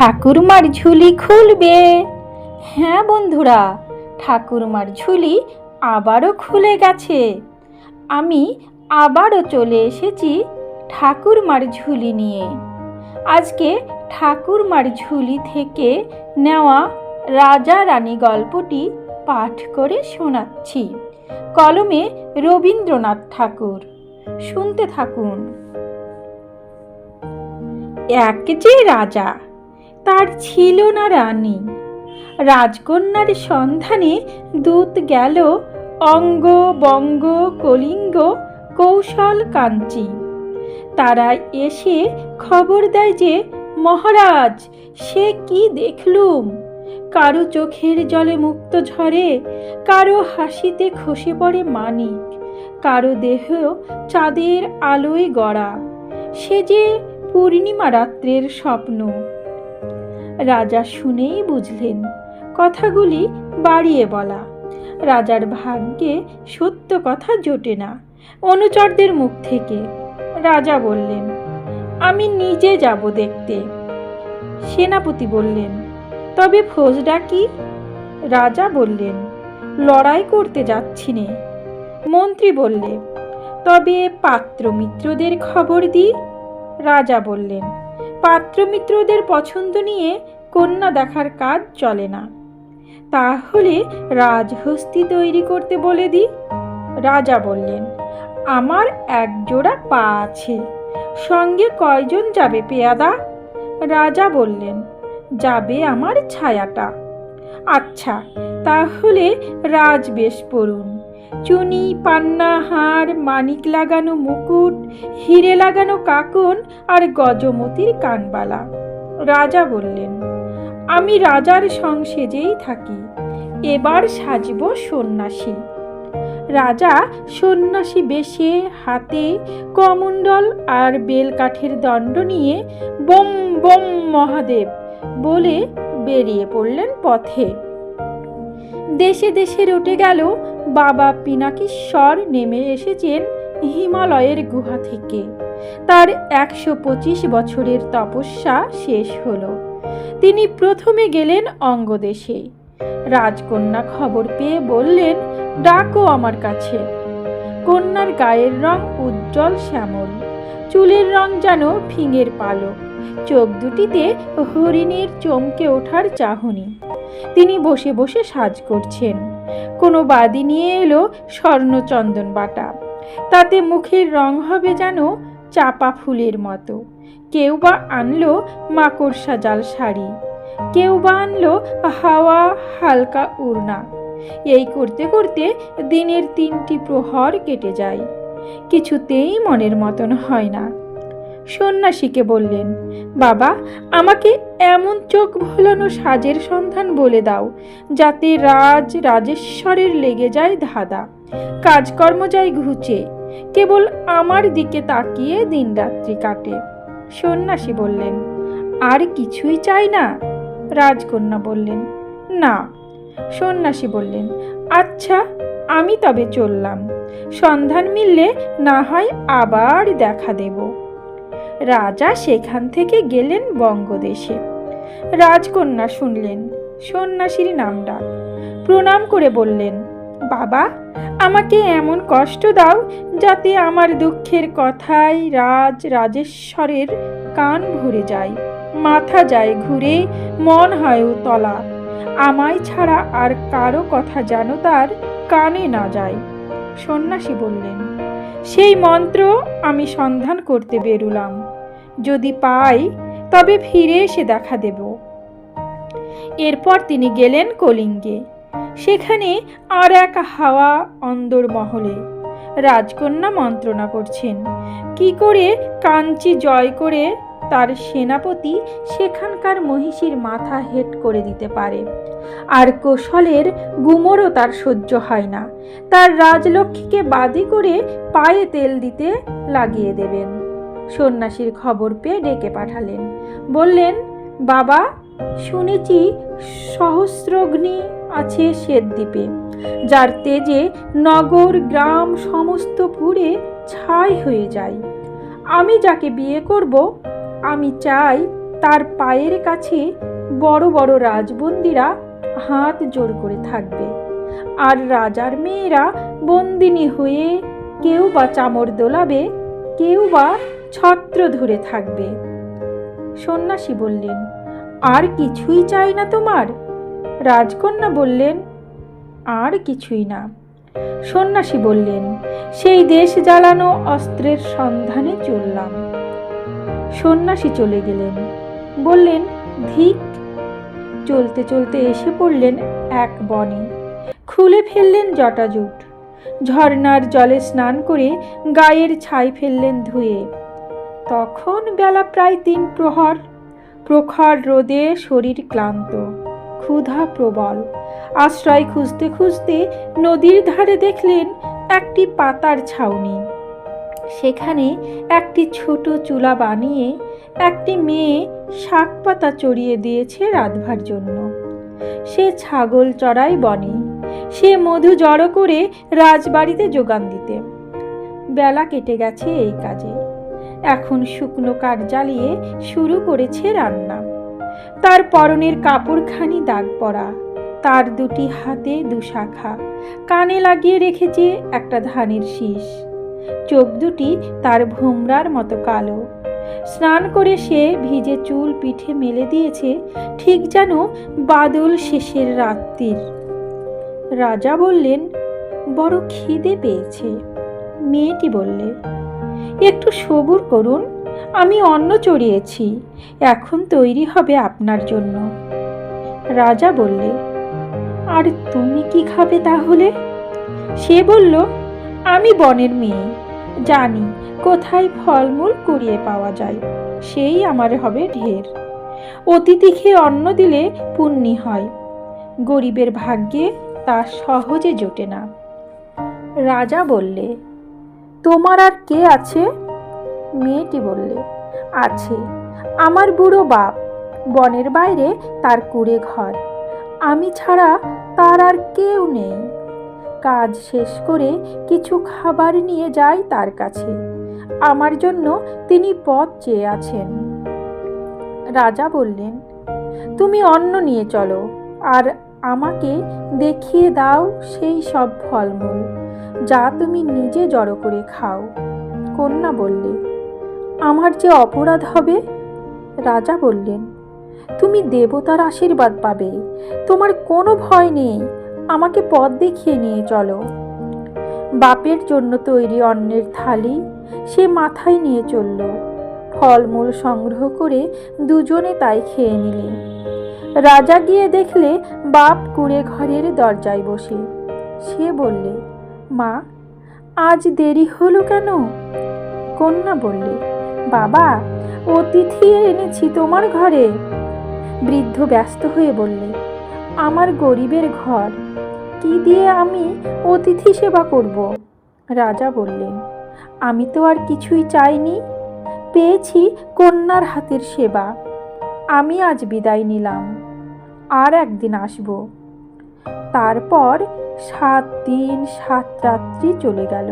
ঠাকুরমার ঝুলি খুলবে। হ্যাঁ বন্ধুরা, ঠাকুরমার ঝুলি আবারও খুলে গেছে। আমি আবারও চলে এসেছি ঠাকুরমার ঝুলি নিয়ে। আজকে ঠাকুরমার ঝুলি থেকে নেওয়া রাজা রানী গল্পটি পাঠ করে শোনাচ্ছি। কলমে রবীন্দ্রনাথ ঠাকুর। শুনতে থাকুন। এক যে রাজা তার ছিল না রানী। রাজকন্যার সন্ধানে দূত গেল অঙ্গ, বঙ্গ, কলিঙ্গ, কৌশল, কাঞ্চি। তারা এসে খবর দেয় যে, মহারাজ, সে কি দেখলুম? কারও চোখের জলে মুক্ত ঝরে, কারও হাসিতে খসে পড়ে মানিক, কারও দেহ চাঁদের আলোয় গড়া। সে যে পূর্ণিমা রাত্রের স্বপ্ন। রাজা শুনেই বুঝলেন। কথাগুলি বাড়িয়ে বলা। রাজার ভাগ্যে সত্য কথা জোটে না। অনুচরদের মুখ থেকে রাজা বললেন, আমি নিজে যাব দেখতে। সেনাপতি বললেন, তবে ফৌজটা কি? রাজা বললেন, লড়াই করতে যাচ্ছি নে। মন্ত্রী বললে, তবে পাত্র মিত্রদের খবর দি রাজা বললেন পাত্রমিত্রদের পছন্দ নিয়ে কন্যা দেখার কাজ চলে না। তাহলে রাজহস্তি তৈরি করতে বলে দি। রাজা বললেন, আমার এক জোড়া পা আছে, সঙ্গে কয়জন যাবে পেয়াদা? রাজা বললেন, যাবে আমার ছায়াটা। আচ্ছা তাহলে রাজবেশ পড়ুন। চুনি, পান্না, হাড়, মানিক লাগানো মুকুট, হিরে লাগানো কাকন আর গজমতির কানবালা। রাজা বললেন, আমি রাজার সংসেজেই থাকি, এবার সাজব সন্ন্যাসী। রাজা সন্ন্যাসী বেশে হাতে কমণ্ডল আর বেলকাঠের দণ্ড নিয়ে বোম বোম, মহাদেব বলে বেরিয়ে পড়লেন পথে। দেশে দেশে রটে গেল। বাবা পিনাকিশ্বর নেমে এসেছেন হিমালয়ের গুহা থেকে। তার একশো পঁচিশ বছরের তপস্যা শেষ হলো। তিনি প্রথমে গেলেন অঙ্গদেশে। রাজকন্যা খবর পেয়ে বললেন, ডাকো আমার কাছে। কন্যার গায়ের রং উজ্জ্বল শ্যামল, চুলের রং যেন ফিঙের পালক চোখ দুটিতে হরিণের চমকে ওঠার চাহনি। তিনি বসে বসে সাজ করছেন। কোনো বাদি নিয়ে এলো স্বর্ণচন্দন বাটা। তাতে মুখের রং হবে যেন চাপা ফুলের মতো। কেউ বা আনলো মাকড়সা জাল শাড়ি। কেউ বা আনলো হাওয়া হালকা উড়না। এই করতে করতে দিনের তিনটি প্রহর কেটে যায়। কিছুতেই মনের মতন হয় না। সন্ন্যাসীকে বললেন, বাবা, আমাকে এমন চোখ ভোলানো সাজের সন্ধান বলে দাও, যাতে রাজ রাজেশ্বরের লেগে যায় ধাঁধা। কাজকর্ম যায় ঘুচে, কেবল আমার দিকে তাকিয়ে দিনরাত্রি কাটে। সন্ন্যাসী বললেন, আর কিছুই চাই না? রাজকন্যা বললেন, না। সন্ন্যাসী বললেন আচ্ছা আমি তবে চললাম। সন্ধান মিললে না হয় আবার দেখা দেব। রাজা সেখান থেকে গেলেন বঙ্গদেশে। রাজকন্যা শুনলেন, সন্ন্যাসীর নাম ডাক। প্রণাম করে বললেন, বাবা, আমাকে এমন কষ্ট দাও যাতে আমার দুঃখের কথায় রাজ রাজেশ্বরের কান ভরে যায়, মাথা যায় ঘুরে, মন হয় তলা আমায় ছাড়া আর কারও কথা যেন তার কানে না যায়। সন্ন্যাসী বললেন সেই মন্ত্র আমি সন্ধান করতে বেরুলাম। যদি পাই, তবে ফিরে এসে দেখা দেব। এরপর তিনি গেলেন কলিঙ্গে। সেখানে আর এক হাওয়া অন্দর মহলে। রাজকন্যা মন্ত্রণা করছেন, কি করে কাঞ্চি জয় করে তার সেনাপতি সেখানকার মহিষীর মাথা হেট করে দিতে পারে। আর কৌশলের গুমরও তার সহ্য হয় না। তার রাজলক্ষ্মীকে বাদি করে পায়ে তেল দিতে লাগিয়ে দেবেন। সন্ন্যাসীর খবর পেয়ে ডেকে পাঠালেন। বললেন, বাবা, শুনেছি সহস্রগ্নি আছে শ্বেতদ্বীপে, যার তেজে নগর, গ্রাম, সমস্ত পুড়ে ছাই হয়ে যায়। আমি যাকে বিয়ে করব আমি চাই তার পায়ের কাছে বড় বড় রাজবন্দিরা হাত জোর করে থাকবে। আর রাজার মেয়েরা বন্দিনী হয়ে কেউ বা চামড় দোলাবে, কেউ বা ছত্র ধরে থাকবে। সন্ন্যাসী বললেন, আর কিছুই চাই না তোমার? রাজকন্যা বললেন, আর কিছুই না। সন্ন্যাসী বললেন, সেই দেশ জ্বালানো অস্ত্রের সন্ধানে চললাম। সন্ন্যাসী চলে গেলেন। বললেন, ধিক! চলতে চলতে এসে পড়লেন এক বনে। খুলে ফেললেন জটাজুট। ঝর্ণার জলে স্নান করে গায়ের ছাই ফেললেন ধুয়ে। তখন বেলা প্রায় তিন প্রহর। প্রখর রোদে শরীর ক্লান্ত, ক্ষুধা প্রবল। আশ্রয় খুঁজতে খুঁজতে নদীর ধারে দেখলেন একটি পাতার ছাউনি। সেখানে একটি ছোট চুলা বানিয়ে একটি মেয়ে শাক পাতা চড়িয়ে দিয়েছে রাধবার জন্য। সে ছাগল চড়াই বনে। সে মধু জড়ো করে রাজবাড়িতে যোগান দিতে। বেলা কেটে গেছে এই কাজে। এখন শুকনো কাঠ জ্বালিয়ে শুরু করেছে রান্না। তার পরনের কাপড়খানি দাগ পড়া তার দুটি হাতে দুশাখা কানে লাগিয়ে রেখেছে একটা ধানের শীষ। চোখ দুটি তার ভোমরার মতো কালো। স্নান করে সে ভিজে চুল পিঠে মেলে দিয়েছে ঠিক যেন বাদল শেষের রাত্রির। রাজা বললেন, বড় খিদে পেয়েছে। মেয়েটি বললে, একটু সবুর করুন, আমি অন্ন চড়িয়েছি, এখন তৈরি হবে আপনার জন্য। রাজা বললে, আর তুমি কি খাবে তাহলে? সে বলল, আমি বনের মেয়ে। জানি কোথায় ফলমূল কুড়িয়ে পাওয়া যায়, সেই আমার হবে ঢের। অতিথি খেয়ে অন্ন দিলে পুণ্যি হয়, গরিবের ভাগ্যে তা সহজে জোটে না। রাজা বললে, তোমার আর কে আছে? মেয়েটি বললে, আছে আমার বুড়ো বাপ, বনের বাইরে তার কুড়ে ঘর। আমি ছাড়া তার আর কেউ নেই। কাজ শেষ করে কিছু খাবার নিয়ে যাই তার কাছে। আমার জন্য তিনি পথ চেয়ে আছেন। রাজা বললেন, তুমি অন্ন নিয়ে চলো, আর আমাকে দেখিয়ে দাও সেই সব ফলমূল, যা তুমি নিজে জড়ো করে খাও। কন্যা বললে, আমার যে অপরাধ হবে? রাজা বললেন, তুমি দেবতার আশীর্বাদ পাবে, তোমার কোনো ভয় নেই আমাকে পথ দেখিয়ে নিয়ে চলো। বাপের জন্য তৈরি অন্নের থালি সে মাথায় নিয়ে চলল। ফলমূল সংগ্রহ করে দুজনে তাই খেয়ে নিলে। রাজা গিয়ে দেখলে বাপ কুড়ে ঘরের দরজায় বসে। সে বললে, মা, আজ দেরি হলো কেন? কন্যা বললে, বাবা, অতিথি এনেছি তোমার ঘরে। বৃদ্ধ ব্যস্ত হয়ে বললে আমার গরিবের ঘর, কি দিয়ে আমি অতিথি সেবা করব? রাজা বললেন, আমি তো আর কিছুই চাইনি, পেয়েছি কন্যার হাতের সেবা, আমি আজ বিদায় নিলাম, আর একদিন আসব। তারপর সাত দিন সাত রাত্রি চলে গেল।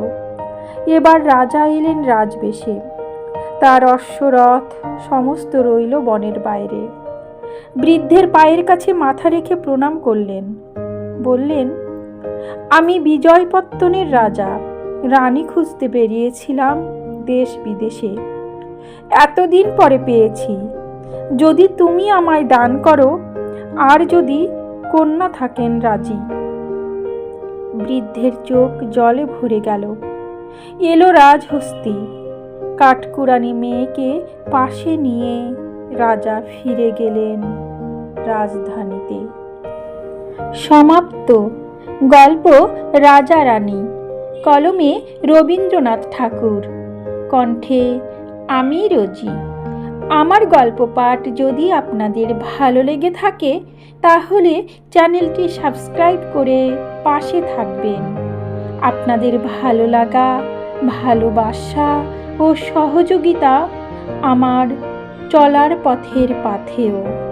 এবার রাজা এলেন রাজবেশে, তার অশ্বরথ সমস্ত রইল বনের বাইরে। বৃদ্ধের পায়ের কাছে মাথা রেখে প্রণাম করলেন। বললেন, আমি বিজয়পত্তনের রাজা, রানী খুঁজতে বেরিয়েছিলাম দেশ বিদেশে। এতদিন পরে পেয়েছি। যদি তুমি আমায় দান করো, আর যদি কন্যা থাকেন রাজি। বৃদ্ধের চোখ জলে ভরে গেল। এলো রাজহস্তি। কাঠকুরানি মেয়েকে পাশে নিয়ে রাজা ফিরে গেলেন রাজধানীতে। সমাপ্ত। গল্প রাজা রানী। কলমে রবীন্দ্রনাথ ঠাকুর। কণ্ঠে, আমি রোজি। আমার গল্প পাঠ যদি আপনাদের ভালো লেগে থাকে, তাহলে চ্যানেলটি সাবস্ক্রাইব করে পাশে থাকবেন। আপনাদের ভালো লাগা, ভালোবাসা ও সহযোগিতা আমার চলার পথের পাথেও।